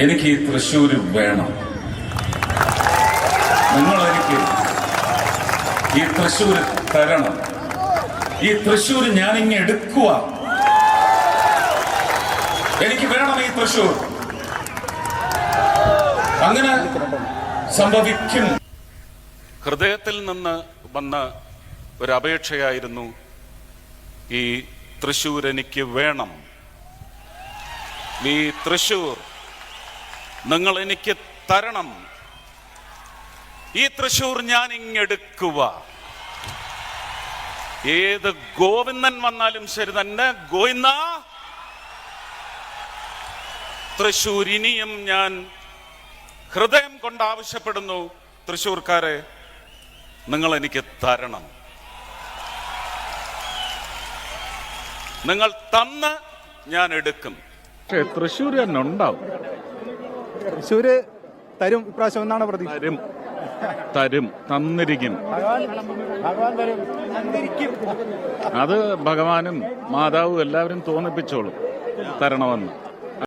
എനിക്ക് ഈ തൃശ്ശൂർ വേണം. നിങ്ങളെനിക്ക് ഈ തൃശ്ശൂർ തരണം. ഈ തൃശ്ശൂർ ഞാൻ ഇങ്ങ് എടുക്കുക. എനിക്ക് വേണം ഈ തൃശ്ശൂർ. അങ്ങനെ സംഭവിക്കും. ഹൃദയത്തിൽ നിന്ന് വന്ന ഒരപേക്ഷയായിരുന്നു ഈ തൃശൂർ എനിക്ക് വേണം. ഈ തൃശൂർ നിങ്ങൾ എനിക്ക് തരണം. ഈ തൃശൂർ ഞാൻ ഇങ്ങെടുക്കുക ഏത് ഗോവിന്ദൻ വന്നാലും ശരി തന്നെ ഗോവിന്ദ! തൃശൂർ ഇനിയും ഞാൻ ഹൃദയം കൊണ്ട് ആവശ്യപ്പെടുന്നു തൃശൂർക്കാരെ നിങ്ങൾ എനിക്ക് തരണം. നിങ്ങൾ തന്ന് ഞാൻ എടുക്കും. പക്ഷേ തൃശ്ശൂർ തന്നെ ഉണ്ടാവും. തൃശ്ശൂര് തരും. ഇപ്രാവശ്യം എന്നാണ് പ്രതി തരും. തരും. തന്നിരിക്കും. അത് ഭഗവാനും മാതാവും എല്ലാവരും തോന്നിപ്പിച്ചോളും തരണമെന്ന്.